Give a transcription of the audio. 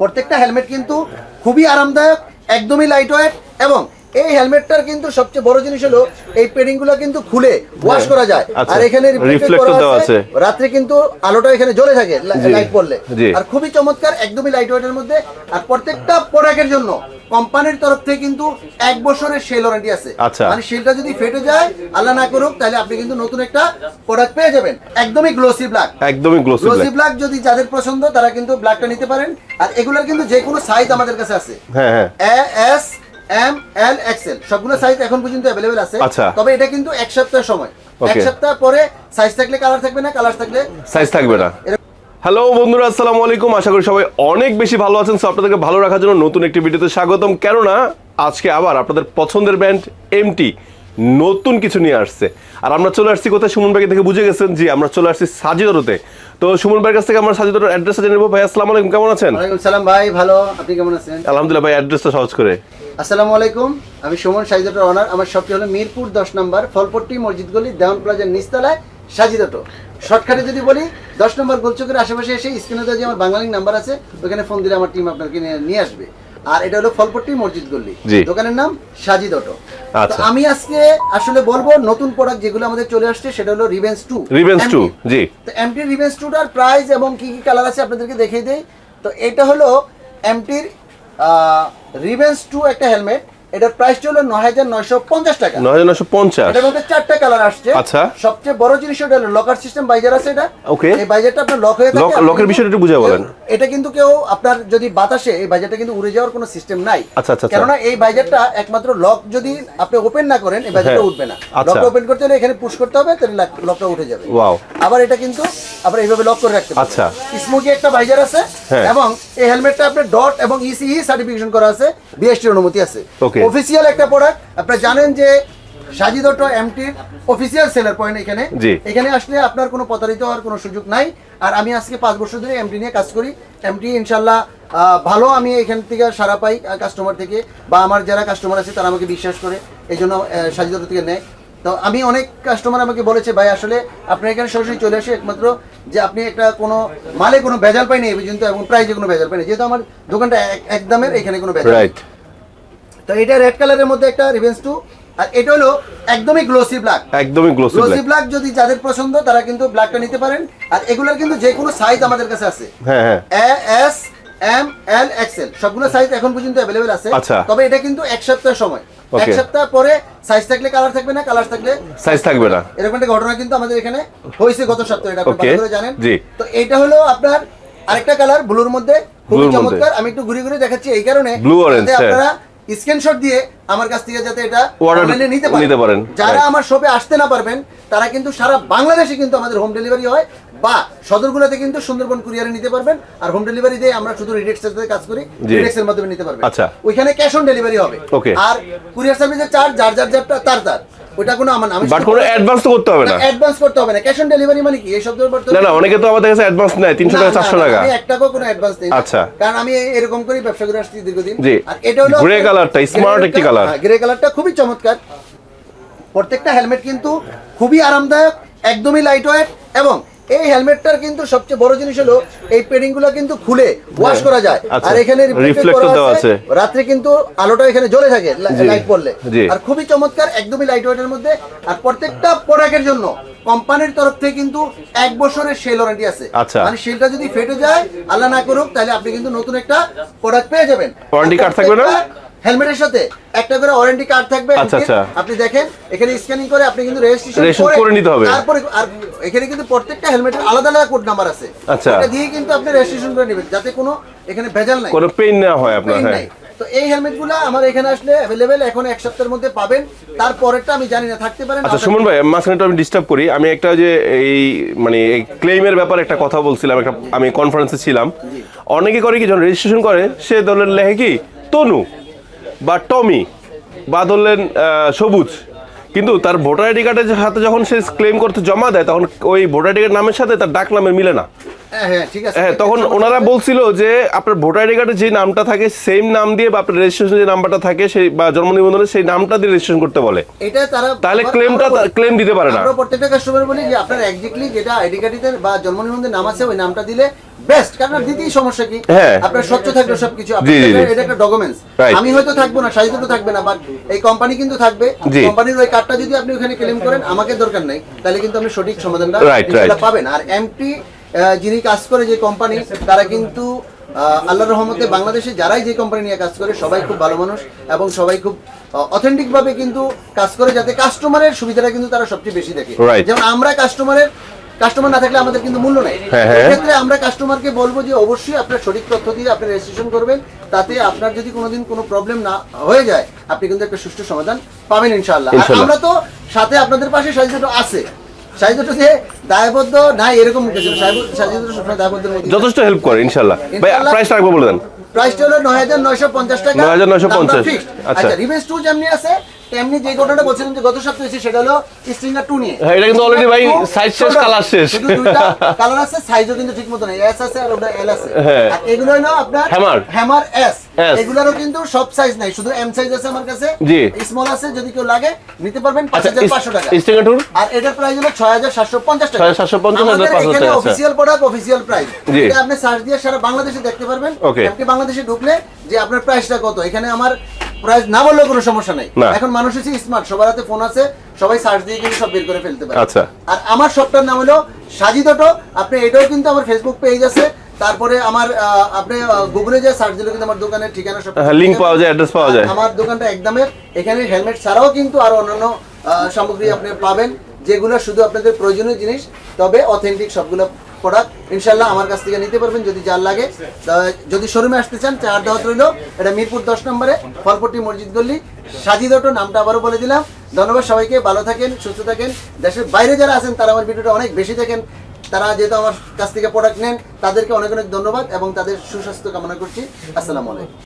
প্রত্যেকটা হেলমেট কিন্তু খুবই আরামদায়ক একদমই লাইট ওয়েট এবং এই হেলমেটটার কিন্তু সবচেয়ে বড় জিনিস হলো এই পেডিংগুলো কিন্তু খুলে ওয়াশ করা যায়। আচ্ছা, আর এখানে দেওয়া আছে। রাত্রে কিন্তু আলোটা এখানে জ্বলে থাকে লাইট পড়লে। আর খুবই চমৎকার একদমই লাইট ওয়েটের মধ্যে। আর প্রত্যেকটা প্রোডাক্টের জন্য কোম্পানির তরফ থেকে কিন্তু এক বছরের সেল ওয়ারেন্টি আছে। আচ্ছা। মানে সেলটা যদি ফেটে যায় আল্লাহ না করুক তাহলে আপনি কিন্তু নতুন একটা প্রোডাক্ট পেয়ে যাবেন। একদমই গ্লোসি ব্ল্যাক একদমই গ্লোসি গ্লোসি ব্ল্যাক যদি যাদের পছন্দ তারা কিন্তু ব্ল্যাকটা নিতে পারেন। আর এগুলোর কিন্তু যে কোনো সাইজ আমাদের কাছে আছে। হ্যাঁ হ্যাঁ। এস এম এল এক্সেল সবগুলো সাইজ এখন পর্যন্ত অ্যাভেলেবেল আছে। আচ্ছা। তবে এটা কিন্তু এক সপ্তাহ সময়। এক সপ্তাহ পরে সাইজ থাকলে কালার থাকবে না কালার থাকলে সাইজ থাকবে না। হ্যালো বন্ধুরা আসসালামু আলাইকুম। আশা করি সবাই অনেক বেশি ভালো আছেন। সো আপনাদেরকে ভালো রাখার জন্য নতুন একটি ভিডিওতে স্বাগতম। কেননা আজকে আবার আপনাদের পছন্দের ব্যান্ড এমটি নতুন কিছু নিয়ে আসছে। আর আমরা চলে আসছি কোথায়? সুমন ভাইকে দেখে বুঝে গেছেন। জি আমরা চলে আসছি সাজিদরতে তো সুমন ভাইয়ের কাছ থেকে আমরা সাজিদর অ্যাড্রেসটা জেনে নেব। ভাই আসসালামু আলাইকুম। কেমন আছেন? সালাম ভাই ভালো। আপনি কেমন আছেন? আলহামদুলিল্লাহ ভাই অ্যাড্রেসটা সহজ করে। আসসালামু আলাইকুম আমি সুমন সাজিদটোর অনার আমার শপটি হলো মিরপুর দশ নম্বর ফলপট্টি মসজিদ গলি দেওয়ান প্লাজার নিচতলায় সাজিদটো শর্টকাটে যদি বলি দশ নম্বর গোলচকের আশেপাশে এসে স্ক্রিনে যে আমার বাংলালিং নাম্বার আছে ওখানে ফোন দিলে আমার টিম আপনাকে নিয়ে- আসবে। আর এটা হলো ফলপট্টি মসজিদ গলি। জি। দোকানের নাম সাজিদ অটো আচ্ছা। আমি আজকে আসলে বলব নতুন প্রোডাক্ট যেগুলো আমাদের চলে আসছে সেটা হলো রিভেন্স টু রিভেন্স টু জি। তো এমটি রিভেন্স টুটার প্রাইস এবং কি কি কালার আছে আপনাদেরকে দেখিয়ে দেই। তো এটা হলো এমটির রিভেন্স টু একটা হেলমেট এটার প্রাইসটা হলো নয় হাজার নয়শো পঞ্চাশ টাকা নয় হাজার নশো পঞ্চাশ এটার মধ্যে চারটা কালার আসছে আচ্ছা। সবচেয়ে বড় জিনিস হলো লকার সিস্টেম বাইজার আছে এটা Okay. এই বাইজারটা আপনার লক হয়ে থাকে কিন্তু- বিষয়টা একটু বুঝিয়ে বলেন। এটা কিন্তু কেউ আপনার যদি বাতাসে এই বাইজারটা কিন্তু উড়ে যাওয়ার কোনো সিস্টেম নাই আচ্ছা, আচ্ছা, আচ্ছা। কেননা এই বাইজারটা একমাত্র লক যদি আপনি ওপেন না করেন এই বাইজারটা হ্যাঁ। উঠবে না আচ্ছা। লকটা ওপেন করতে হলে এখানে পুশ করতে হবে তাহলে লকটা উঠে যাবে Wow. আবার এটা কিন্তু আবার এইভাবে লক করে রাখতে আচ্ছা। স্মোকি একটা বাইজার আছে হ্যাঁ। এবং এই হেলমেটটা আপনার ডট এবং E ইসিই সার্টিফিকেশন করা আছে বিএসটি অনুমতি আছে Okay. অফিসিয়াল একটা প্রোডাক্ট আপনারা জানেন যে সাজিদ অটো এমটির অফিসিয়াল সেলার পয়েন্ট এখানে। এখানে আসলে আপনার কোনো প্রতারিত হওয়ার কোনো সুযোগ নাই। আর আমি আজকে পাঁচ বছর ধরে এমটি নিয়ে কাজ করি। এমটি ইনশাল্লাহ ভালো আমি এখান থেকে সারা পাই কাস্টমার থেকে। বা আমার যারা কাস্টমার আছে তারা আমাকে বিশ্বাস করে। এই জন্য সাজিদ অটো থেকে নেয়। তো আমি অনেক কাস্টমার আমাকে বলেছে ভাই আসলে আপনার এখানে সরাসরি চলে আসে একমাত্র যে আপনি একটা কোনো মালে কোনো ভেজাল পাইনি এই পর্যন্ত এবং প্রাইজে কোনো ভেজাল পাইনি। যেহেতু আমার দোকানটা এক- এক এখানে কোনো ভেজাল তো এটা রেড কালারের মধ্যে একটা রিভেন্স টু আর এটা হলো একদমই গ্লোসি ব্ল্যাক একদমই গ্লোসি ব্ল্যাক গ্লোসি ব্ল্যাক যদি যাদের পছন্দ তারা কিন্তু ব্ল্যাকটা নিতে পারেন। আর এগুলোর কিন্তু যে কোনো সাইজ আমাদের কাছে আছে। হ্যাঁ হ্যাঁ। A S M L XL সবগুলো সাইজ এখন পর্যন্ত অ্যাভেলেবেল আছে। আচ্ছা। তবে এটা কিন্তু এক সপ্তাহ সময়। এক সপ্তাহ পরে সাইজ থাকলে কালার থাকবে না কালার থাকলে সাইজ থাকবে না। এরকম একটা ঘটনা কিন্তু আমাদের এখানে হয়েছে গত সপ্তাহে এটা আপনি ভালো করে জানেন। জি। তো এটা হলো আপনার আরেকটা কালার ব্লুর মধ্যে। খুবই। চমৎকার। আমি একটু ঘুরে ঘুরে দেখাচ্ছি এই কারণে। যাতে হ্যাঁ। আপনারা স্ক্রিনশট দিয়ে আমার কাছ থেকে যাতে এটা অনলাইনে নিতে নিতে পারেন। পারেন যারা আমার শপে আসতে না পারবেন তারা কিন্তু সারা বাংলাদেশে কিন্তু আমাদের হোম ডেলিভারি হয় বা সদরগুলোতে কিন্তু সুন্দরবন কুরিয়ারে নিতে পারবেন আর হোম ডেলিভারি দিয়ে আমরা শুধু রিডেক্স সাথে কাজ করি। রিডেক্স এর মাধ্যমে নিতে পারবেন আচ্ছা। ওইখানে ক্যাশ অন ডেলিভারি হবে আর কুরিয়ার সার্ভিসের চার্জ যার যার যারটা তার তার ওইটা কোনো আমার না বাট কোনো অ্যাডভান্স তো করতে হবে না অ্যাডভান্স করতে হবে না। ক্যাশ অন ডেলিভারি মানে কি? এই শব্দ না না অনেকে তো আমাদের কাছে অ্যাডভান্স নেয় তিনশো না, টাকা না, চারশো না, টাকা। আমি এক টাকাও কোনো অ্যাডভান্স দেই আচ্ছা। কারণ আমি এরকম করে ব্যবসা করে আসছি দীর্ঘদিন। আর এটা হলো গ্রে কালারটা, স্মার্ট একটি কালার। গ্রে কালারটা খুবই চমৎকার। প্রত্যেকটা হেলমেট কিন্তু খুবই আরামদায়ক একদমই লাইট ওয়েট এবং এই হেলমেটটার কিন্তু সবচেয়ে বড় জিনিস হলো এই পেডিংগুলো কিন্তু খুলে ওয়াশ করা যায় আচ্ছা। আর এখানে Reflector দেওয়া আছে। রাত্রে কিন্তু আলোটা এখানে জ্বলে থাকে লাইট পড়লে আর খুবই চমৎকার একদমই লাইট ওয়েটের মধ্যে আর প্রত্যেকটা প্রোডাক্টের জন্য কোম্পানির তরফ থেকে কিন্তু এক বছরের সেল ওয়ারেন্টি আছে আচ্ছা। মানে সেলটা যদি ফেটে যায় আল্লাহ না করুক তাহলে আপনি কিন্তু নতুন একটা প্রোডাক্ট পেয়ে যাবেন Warranty card থাকবে না? হেলমেটের সাথে একটা করে ওয়ারেন্টি কার্ড থাকবে আচ্ছা। আচ্ছা। আপনি দেখেন এখানে স্ক্যানিং করে আপনি কিন্তু রেজিস্ট্রেশন করে নিতে হবে। তারপরে আর এখানে কিন্তু প্রত্যেকটা হেলমেটের আলাদা আলাদা কোড নাম্বার আছে আচ্ছা। এটা দিয়ে কিন্তু আপনি রেজিস্ট্রেশন করে নেবেন যাতে কোনো এখানে ভেজাল নাই কোনো পেইন নেওয়া হয় আপনার হ্যাঁ। তো এই হেলমেটগুলো আমার এখানে আসলে অ্যাভেলেবেল এখন এক সপ্তাহের মধ্যে পাবেন তারপরেরটা আমি জানি না থাকতে পারেন আচ্ছা সুমন ভাই মাঝখানে একটু আমি ডিস্টার্ব করি আমি একটা যে এই মানে এই ক্লেইমের ব্যাপারে একটা কথা বলছিলাম একটা আমি কনফারেন্সে ছিলাম অনেকে করে কি যখন রেজিস্ট্রেশন করে সে ধরলেন লেখে কি তনু বা টমি বা ধরলেন সবুজ। কিন্তু তার ভোটার আইডি কার্ডের সাথে যখন সে ক্লেম করতে জমা দেয় তখন ওই ভোটার আইডি কার্ড নামের সাথে তার ডাক নামের মিলে না। হ্যাঁ হ্যাঁ ঠিক আছে। হ্যাঁ তখন ওনারা বলছিল যে আপনার ভোটার আইডি কার্ডে যে নামটা থাকে সেম নাম দিয়ে বা আপনার রেজিস্ট্রেশন যে নাম্বারটা থাকে সেই বা জন্ম নিবন্ধনে সেই নামটা দিয়ে রেজিস্ট্রেশন করতে বলে। এটা তারা তাহলে ক্লেমটা ক্লেম দিতে পারে না। আমরা প্রত্যেকটা কাস্টমার বলি যে আপনার এক্স্যাক্টলি যেটা আইডি কার্ডিতে বা জন্ম নিবন্ধনের নাম আছে ওই নামটা দিলে বেস্ট কারণ দিতেই সমস্যা কি? হ্যাঁ। আপনার স্বচ্ছ থাকবে সবকিছু। এটা একটা ডকুমেন্টস। আমি হয়তো থাকব না সাহিত্য থাকবে না বাট এই কোম্পানি কিন্তু থাকবে। কোম্পানির ওই কার্ডটা যদি আপনি ওখানে ক্লেম করেন আমাকে দরকার নাই তাহলে কিন্তু আপনি সঠিক সমাধানটা. পাবেন। আর এমটি যিনি কাজ করে যে কোম্পানি তারা কিন্তু আল্লাহর রহমতে বাংলাদেশে যারাই যে কোম্পানি নিয়ে কাজ করে সবাই খুব ভালো মানুষ এবং সবাই খুব অথেন্টিক ভাবে কিন্তু কাজ করে যাতে কাস্টমারের সুবিধাটা কিন্তু তারা সবচেয়ে বেশি দেখে। যেমন আমরা কাস্টমারের কাস্টমার না থাকলে আমাদের কিন্তু মূল্য নেই। হ্যাঁ, হ্যাঁ। ক্ষেত্রে আমরা কাস্টমারকে বলব যে অবশ্যই আপনার সঠিক তথ্য দিয়ে আপনি রেজিস্ট্রেশন করবেন তাতে আপনার যদি কোনোদিন কোনো প্রবলেম না হয়ে যায় আপনি কিন্তু একটা সুষ্ঠু সমাধান পাবেন ইনশাআল্লাহ। আর আমরা তো সাথে আপনাদের পাশে সাহিত্য আছে। দায়বদ্ধ নাই এরকম কিছু সাহিত্য সবসময় দায়বদ্ধের মধ্যে। যথেষ্ট হেল্প করে ইনশাল্লাহ ভাই প্রাইস রাখব বলে দেন। প্রাইসটা হলো নয় হাজার নয়শো পঞ্চাশ টাকা। 9,950 ফিক্সড আচ্ছা। আচ্ছা রিভেন্স টু যেমনি আছে তেমনি যে ঘটনাটা বলছিলাম যে গত সপ্তাহে হয়েছে সেটা হলো স্ট্রিঙ্গার টু নিয়ে হ্যাঁ, এটা কিন্তু already ভাই size শেষ, colour শেষ। শুধু দুইটা কালার আছে সাইজও কিন্তু ঠিক মতো নেই এস আছে আর ওটা এল আছে হ্যাঁ। আর এগুলো হলো আপনার Hammer। হ্যামার এস এগুলোরও কিন্তু সব সাইজ নাই শুধু এম সাইজ আছে আমার কাছে জি। স্মল আছে যদি কেউ লাগে নিতে পারবেন পাঁচ আচ্ছা হাজার পাঁচশো টাকা স্টিঙ্গার টুর আর এটার প্রাইস হলো ছয় হাজার সাতশো পঞ্চাশ টাকা 6,750 আমাদের হাজার টাকা। Official product official price. এটা আপনি সার্চ দিয়ে সারা বাংলাদেশে দেখতে পারবেন. এমনকি বাংলাদেশে ঢুকলে যে আপনার প্রাইসটা কত এখানে আমার প্রাইস না বললেও কোনো সমস্যা নেই। এখন মানুষ হচ্ছে স্মার্ট সবার হাতে ফোন আছে সবাই সার্চ দিয়ে কিন্তু সব বের করে ফেলতে পারে। আচ্ছা। আর আমার শপটার নাম হলো সাজিদ অটো। আপনি এটাও কিন্তু আমার ফেসবুক পেজ আছে। তারপরে আমার আপনি গুগলে যে সার্চ দিলে কিন্তু আমার দোকানের ঠিকানা সব হ্যাঁ লিঙ্ক পাওয়া যায় অ্যাড্রেস পাওয়া যায়। আমার দোকানটা একদমের এখানে হেলমেট ছাড়াও কিন্তু আরও অন্যান্য সামগ্রী আপনি পাবেন যেগুলো শুধু আপনাদের প্রয়োজনীয় জিনিস তবে অথেন্টিক সবগুলো প্রোডাক্ট ইনশাল্লাহ আমার কাছ থেকে নিতে পারবেন যদি যার লাগে। যদি শোরুমে আসতে চান, চার দাওয়াত রইল, এটা মিরপুর দশ নম্বরে, ফলপট্টি মসজিদ গল্লি সাজিদ অটো নামটা আবারও বলে দিলাম। ধন্যবাদ সবাইকে, ভালো থাকেন, সুস্থ থাকেন। দেশের বাইরে যারা আছেন, তারা আমার ভিডিওটা অনেক বেশি দেখেন। তারা যেহেতু আমার কাছ থেকে প্রোডাক্ট নেন, তাদেরকে অনেক অনেক ধন্যবাদ এবং তাদের সুস্বাস্থ্য কামনা করছি। আসসালামু আলাইকুম।